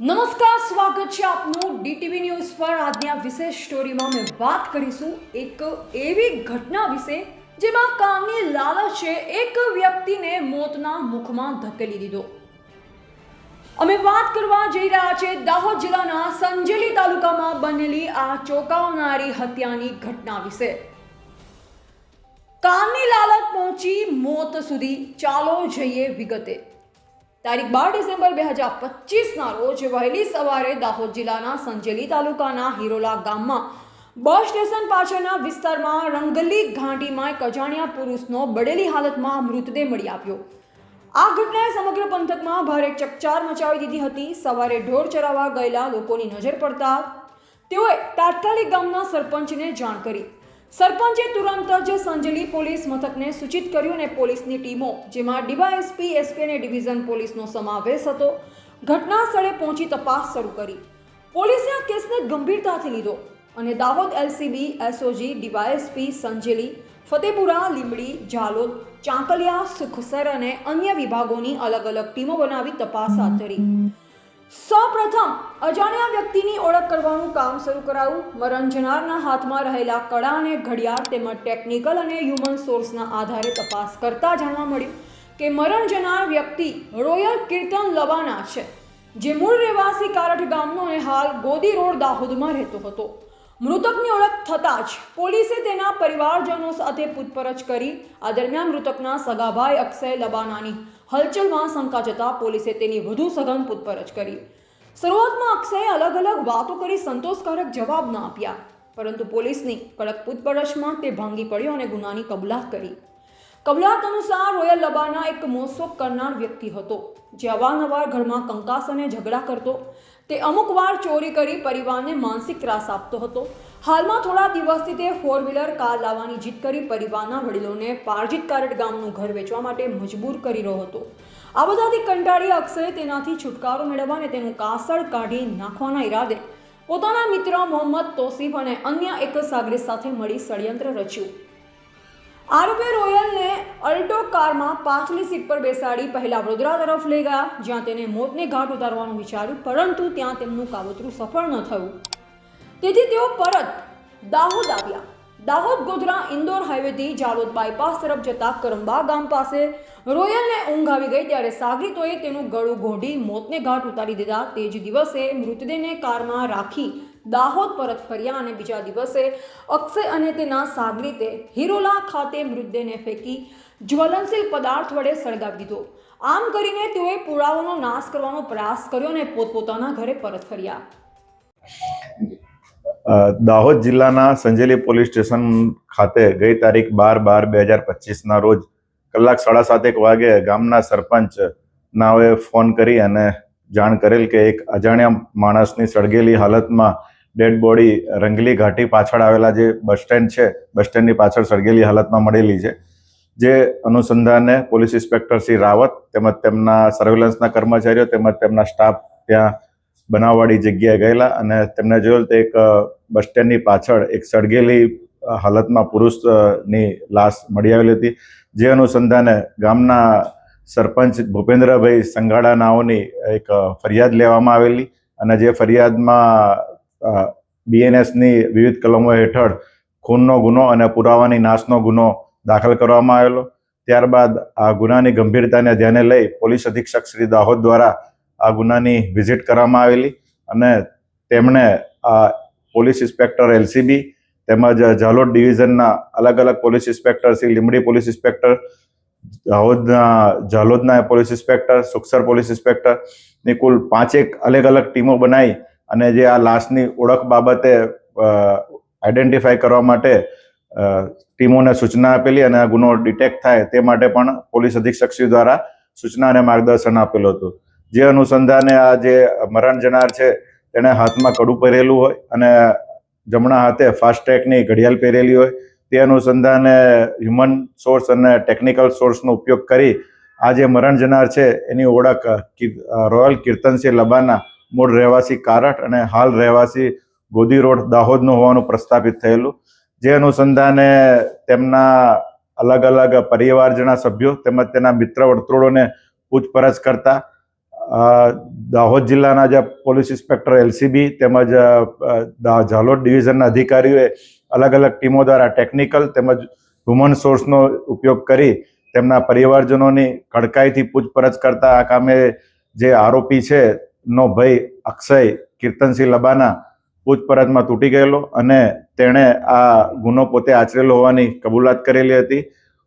નમસ્કાર, સ્વાગત છે આપનું ડીટીવી ન્યૂઝ પર. આજની આ વિશેષ સ્ટોરીમાં અમે વાત કરીશું એક એવી ઘટના વિશે જેમાં કામની લાલચે એક વ્યક્તિને મોતના મુખમાં ધકેલી દીધો. અમે વાત કરવા જઈ રહ્યા છે દાહોદ જિલ્લાના સંજેલી તાલુકામાં બનેલી આ ચોંકાવનારી હત્યાની ઘટના વિશે. કામની લાલચ પહોંચી મોત સુધી ચાલો જઈએ વિગતે. તારીખ બાર ડિસેમ્બર બે હજાર પચીસના રોજ વહેલી સવારે દાહોદ જિલ્લાના સંજેલી તાલુકાના હિરોલા ગામમાં બસ સ્ટેશન પાછળના વિસ્તારમાં રંગલી ઘાંટીમાં એક અજાણ્યા પુરુષનો બળેલી હાલતમાં મૃતદેહ મળી આવ્યો. આ ઘટનાએ સમગ્ર પંથકમાં ભારે ચકચાર મચાવી દીધી હતી. સવારે ઢોર ચરાવવા ગયેલા લોકોની નજર પડતા તેઓએ તાત્કાલિક ગામના સરપંચને જાણ કરી. સરપંચે તુરંત જ સંજેલી પોલીસ મથકને સૂચિત કર્યું અને પોલીસની ટીમો, જેમાં ડીવાયએસપી, એસપી અને ડિવિઝન પોલીસનો સમાવેશ હતો, ઘટના સ્થળે પહોંચી તપાસ શરૂ કરી. પોલીસે આ કેસને ગંભીરતાથી લીધો અને Dahod LCB, SOG, DYSP, Sanjeli, Fatepura, Limbdi Jhalod Chankaliya, Sukhsar અને અન્ય વિભાગોની અલગ અલગ ટીમો બનાવી તપાસ હાથ ધરી. સૌપ્રથમ અજાણ્યા વ્યક્તિની ઓળખ કરવાનું કામ શરૂ કરાયું. મરણ જનારના હાથમાં રહેલા કળા અને ઘડિયાળ તેમજ ટેકનિકલ અને હ્યુમન સોર્સના આધારે તપાસ કરતા જાણવા મળ્યું કે મરણ જનાર વ્યક્તિ રોયલ કીર્તન લવાના છે, જે મૂળ રહેવાસી કારઠ ગામનો અને હાલ ગોદી રોડ દાહોદમાં રહેતો હતો. મૃતકની ઓળખ થતાં જ પોલીસે તેના પરિવારજનો સાથે પૂછપરછ કરી. આ દરમિયાન મૃતકના સગાભાઈ અક્ષય લબાનાની હલચલમાં શંકા જતા પોલીસે તેની વધુ સઘન પૂછપરછ કરી. શરૂઆતમાં અક્ષયે અલગ અલગ વાતો કરી સંતોષકારક જવાબ ન આપ્યા, પરંતુ પોલીસની કડક પૂછપરછમાં તે ભાંગી પડ્યો અને ગુનાની કબૂલાત કરી. કબૂલાત અનુસાર રોયલ લબાના એક મોસોક કરનાર વ્યક્તિ હતો, જે અવારનવાર ઘરમાં કંકાસ અને ઝઘડા કરતો તે અમુક વાર ચોરી કરી પરિવારને માનસિક ત્રાસ આપતો હતો. હાલમાં થોડા દિવસથી તે ફોર વ્હીલર કાર લાવવાની જીદ કરી પરિવારના વડીલોને પારજીત કારટ ગામનું ઘર વેચવા માટે મજબૂર કરી રહ્યો હતો. આ બધાથી કંટાળી અક્ષરે તેનાથી છુટકારો મેળવવા અને તેનું કાસળ કાઢી નાખવાના ઈરાદે. પોતાના મિત્ર મોહમ્મદ તોસીફ અને અન્ય એક સાગરીત સાથે મળી ષડયંત્ર રચ્યું. આરોપે રોયલને અલ્ટો કારમાં પાછલી સીટ પર બેસાડી પહેલા વડોદરા તરફ લઈ ગયા, જ્યાં તેને મોતને ઘાટ ઉતારવાનું વિચાર્યું, પરંતુ ત્યાં તેમનું કાવતરું સફળ ન થયું. તેથી તેઓ પરત દાહોદ આવ્યા. દાહોદ ગોધરા ઇન્દોર હાઈવેથી જાલોદ બાયપાસ તરફ જતા કરંબા ગામ પાસે રોયલને ઊંઘ આવી ગઈ, ત્યારે સાગરીતોએ તેનું ગળું ઘોંઢી મોતને ઘાટ ઉતારી દીધા. તે જ દિવસે મૃતદેહને કારમાં રાખી દાહોદ પરત ફર્યા અને બીજા દિવસે અક્ષય અને તેના સાગરીતે હિરોલા ખાતે મૃતદેહને ફેંકી જ્વલનશીલ પદાર્થ વડે સળગાવી દીધો. આમ કરીને તેઓએ પુરાવાનો નાશ કરવાનો પ્રયાસ કર્યો અને પોતપોતાના ઘરે પરત ફર્યા. દાહોદ જિલ્લાના સંજેલી પોલીસ સ્ટેશન ખાતે ગઈ તારીખ બાર બાર બે હજાર પચીસના રોજ કલાક સાડા સાતેક વાગે ગામના સરપંચ નાઓએ ફોન કરી અને જાણ કરેલ કે એક અજાણ્યા માણસની સળગેલી હાલતમાં ડેડ બોડી રંગલી ઘાટી પાછળ આવેલા જે બસ સ્ટેન્ડ છે, બસ સ્ટેન્ડની પાછળ સળગેલી હાલતમાં મળેલી છે, જે અનુસંધાને પોલીસ ઇન્સ્પેક્ટર શ્રી રાવત તેમજ તેમના સર્વેલન્સના કર્મચારીઓ તેમજ તેમના સ્ટાફ ત્યાં બનાવવાળી જગ્યાએ ગયેલા અને તેમને જોયેલ તો એક બસ સ્ટેન્ડની પાછળ એક સળગેલી હાલતમાં પુરુષની લાશ મળી આવેલી હતી, જે અનુસંધાને ગામના સરપંચ ભૂપેન્દ્રભાઈ સંગાડા નાઓની એક ફરિયાદ લેવામાં આવેલી અને જે ફરિયાદમાં બીએનએસની વિવિધ કલમો હેઠળ ખૂનનો ગુનો અને પુરાવાની નાશનો ગુનો દાખલ કરવામાં આવેલો. ત્યારબાદ આ ગુનાની ગંભીરતાને ધ્યાને લઈ પોલીસ અધિક્ષક શ્રી દાહોદ દ્વારા આ ગુનાની વિઝિટ કરવામાં આવેલી અને તેમણે આ પોલીસ ઇન્સ્પેક્ટર એલસીબી તેમજ ઝાલોદ ડિવિઝનના અલગ અલગ police inspector Shri Limdi police inspector, દાહોદના, ઝાલોદના પોલીસ ઇન્સ્પેક્ટર, સુખસર પોલીસ ઇન્સ્પેક્ટરની કુલ પાંચેક અલગ અલગ ટીમો બનાવી અને જે આ લાશની ઓળખ બાબતે આઈડેન્ટિફાઈ કરવા માટે ટીમોને સૂચના આપેલી અને આ ગુનો ડિટેક્ટ થાય તે માટે પણ પોલીસ અધિક્ષકશ્રી દ્વારા સૂચના અને માર્ગદર્શન આપેલું હતું. જે અનુસંધાને આ જે મરણ જનાર છે, તેણે હાથમાં કડું પહેરેલું હોય અને જમણા હાથે ફાસ્ટ્રેકની ઘડિયાળ પહેરેલી હોય, તે અનુસંધાને હ્યુમન સોર્સ અને ટેકનિકલ સોર્સનો ઉપયોગ કરી આ જે મરણ જનાર છે, એની ઓળખ રોયલ કીર્તનસિંહ લબાના મૂળ રહેવાસી કારટ અને હાલ રહેવાસી ગોદી રોડ દાહોદનું હોવાનું પ્રસ્થાપિત થયેલું. જે અનુસંધાને તેમના અલગ અલગ પરિવારજના સભ્યો તેમજ તેના મિત્ર વર્તુળોને પૂછપરછ કરતા દાહોદ જિલ્લાના જે પોલીસ ઇન્સ્પેક્ટર એલસીબી તેમજ ઝાલોદ ડિવિઝનના અધિકારીઓએ અલગ અલગ ટીમો દ્વારા ટેકનિકલ તેમજ હ્યુમન સોર્સનો ઉપયોગ કરી તેમના પરિવારજનોની કડકાઈથી પૂછપરછ કરતા આ કામે જે આરોપી છે નો ભાઈ અક્ષય કીર્તનસિંહ લબાના પૂછપરછમાં તૂટી ગયેલો અને તેણે આ ગુનો પોતે આચરેલો હોવાની કબૂલાત કરેલી હતી.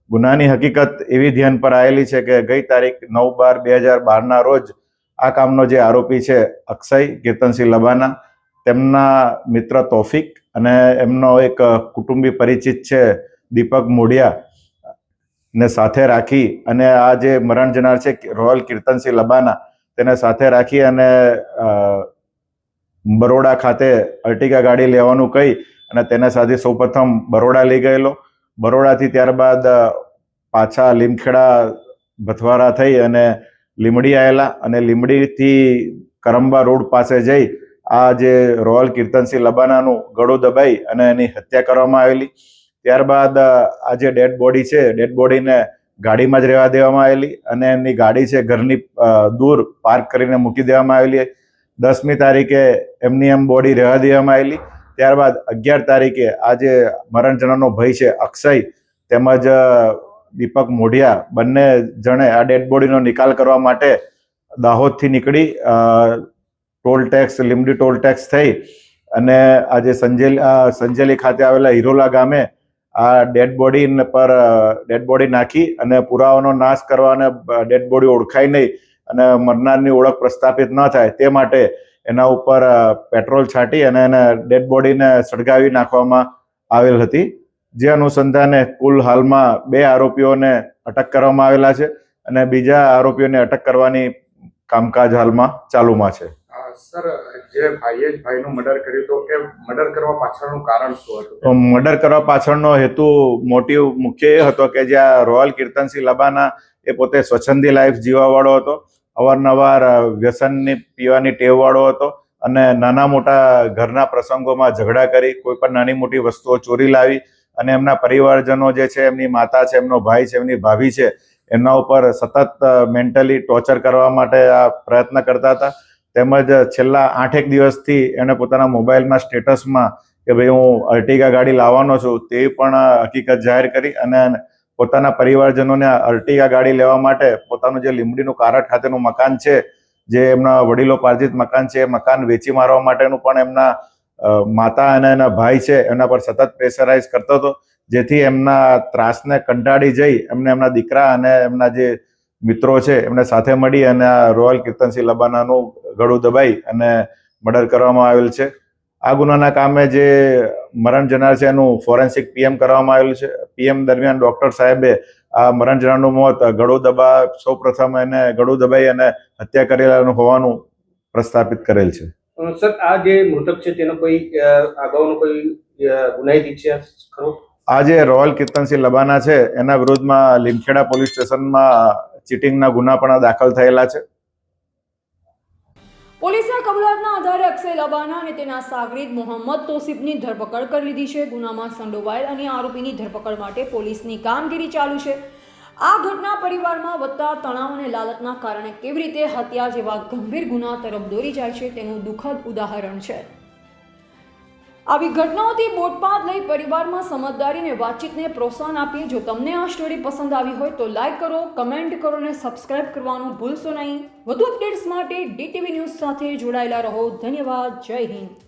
ગુનાની હકીકત એવી ધ્યાન પર આવેલી છે કે ગઈ તારીખ નવ બાર બે હજાર બારના રોજ આ કામનો જે આરોપી છે અક્ષય કીર્તનસિંહ લબાના, તેમના મિત્ર તોફિક અને એમનો એક કુટુંબી પરિચિત છે દીપક મોડિયા ને સાથે રાખી અને આ જે મરણ જનાર છે રોયલ કીર્તનસિંહ લબાના તેને સાથે રાખી અને બરોડા ખાતે અર્ટિગા ગાડી લેવાનું કહી અને તેને સાથે સૌપ્રથમ બરોડા લઈ ગયેલો. બરોડાથી ત્યારબાદ પાછા લીમખેડા, ભથવારા થઈ અને લીમડી આવેલા અને લીમડીથી કરંબા રોડ પાસે જઈ આ જે રોયલ કીર્તનસિંહ લબાનાનું ગળું દબાઈ અને એની હત્યા કરવામાં આવેલી. ત્યારબાદ આ જે ડેડ બોડી છે, ડેડ બોડીને ગાડીમાં જ રહેવા દેવામાં આવેલી અને એમની ગાડી છે ઘરની દૂર પાર્ક કરીને મૂકી દેવામાં આવેલી. દસમી તારીખે એમની એમ બોડી રહેવા દેવામાં આવેલી. ત્યારબાદ અગિયાર તારીખે આ જે મરણ જનારનો ભાઈ છે અક્ષય તેમજ દીપક મોઢિયા બંને જણે આ ડેડ બોડીનો નિકાલ કરવા માટે દાહોદથી નીકળી toll tax Limdi toll tax થઈ અને આજે સંજેલી સંજેલી ખાતે આવેલા હિરોલા ગામે આ ડેડ બોડી પર ડેડ બોડી નાખી અને પુરાવાનો નાશ કરવા અને ડેડ બોડી ઓળખાય નહીં અને મરનારની ઓળખ પ્રસ્થાપિત ન થાય તે માટે એના ઉપર પેટ્રોલ છાંટી અને એને ડેડ બોડીને સળગાવી નાખવામાં આવેલ હતી. જે અનુસંધાને કુલ હાલમાં બે આરોપીઓને અટક કરવામાં આવેલા છે અને બીજા આરોપીઓને અટક કરવાની કામકાજ હાલમાં ચાલુમાં છે. સર, જે ભાઈએ જ ભાઈનું મર્ડર કર્યું તો એ મર્ડર કરવા પાછળનું કારણ શું હતું? મર્ડર કરવા પાછળનો હેતુ મોટિવ મુખ્ય એ હતો કે જ્યાં રોયલ કીર્તનસિંહ લબાના એ પોતે સ્વચ્છંદી લાઈફ જીવાવાળો હતો. અવારનવાર વ્યસનની પીવાની ટેવવાળો હતો અને નાના મોટા ઘરના પ્રસંગોમાં ઝઘડા કરી, કોઈ પણ નાની મોટી વસ્તુઓ ચોરી લાવી અને એમના પરિવારજનો જે છે, એમની માતા છે, એમનો ભાઈ છે, એમની ભાભી છે, એમના ઉપર સતત મેન્ટલી ટોર્ચર કરવા માટે આ પ્રયત્ન કરતા હતા. તેમજ છેલ્લા આઠેક દિવસથી એણે પોતાના મોબાઈલમાં સ્ટેટસમાં કે ભાઈ હું અર્ટિગા ગાડી લાવવાનો છું તે પણ હકીકત જાહેર કરી અને પોતાના પરિવારજનોને અર્ટિગા ગાડી લેવા માટે પોતાનું જે લીમડીનું કારટ ખાતેનું મકાન છે, જે એમના વડીલો પાર્જિત મકાન છે, એ મકાન વેચી મારવા માટેનું પણ એમના માતા અને એના ભાઈ છે એમના પર સતત પ્રેશરાઇઝ કરતો હતો, જેથી એમના ત્રાસને કંટાળી જઈ એમને એમના દીકરા અને એમના જે મિત્રો છે એમને સાથે મળી અને આ રોયલ કીર્તનસિંહ લબાનાનું ગળું દબાઈ અને મર્ડર કરવામાં આવેલ છે. આ ગુનાના કામે જે મરણ જનાર છે એનું ફોરેન્સિક પીએમ કરવામાં આવેલું છે. પીએમ દરમિયાન ડોક્ટર સાહેબે આ મરણ જનારનું મોત ગળું દબા સૌ પ્રથમ એને ગળું દબાઈ અને હત્યા કરેલાનું હોવાનું પ્રસ્થાપિત કરેલ છે. સર આ જે મૃતક છે તેનો કોઈ અગાઉનો કોઈ ગુનાહિત ઇતિહાસ ખરો? આ જે રોયલ કીર્તનસિંહ લબાના છે એના વિરુદ્ધમાં લીમખેડા પોલીસ સ્ટેશનમાં ચીટિંગના ગુના પણ દાખલ થયેલા છે. પોલીસના કબૂલાતના આધારે અક્ષય લબાના અને તેના સાગરીદ મોહમ્મદ તોસીફની ધરપકડ કરી લીધી છે. ગુનામાં સંડોવાયેલ અને આરોપીની ધરપકડ માટે પોલીસની કામગીરી ચાલુ છે. આ ઘટના પરિવારમાં વધતા તણાવ અને લાલચના કારણે કેવી રીતે હત્યા જેવા ગંભીર ગુના તરફ દોરી જાય છે તેનું દુઃખદ ઉદાહરણ છે. આવી ઘટનાઓથી બોટપાદ લઈ પરિવારમાં સમજદારીને વાતચીતને પ્રોત્સાહન આપીએ. જો તમને આ સ્ટોરી પસંદ આવી હોય તો લાઇક કરો, કમેન્ટ કરો અને સબસ્ક્રાઇબ કરવાનું ભૂલશો નહીં. વધુ અપડેટ્સ માટે ડીટીવી ન્યૂઝ સાથે જોડાયેલા રહો. ધન્યવાદ. જય હિન્દ.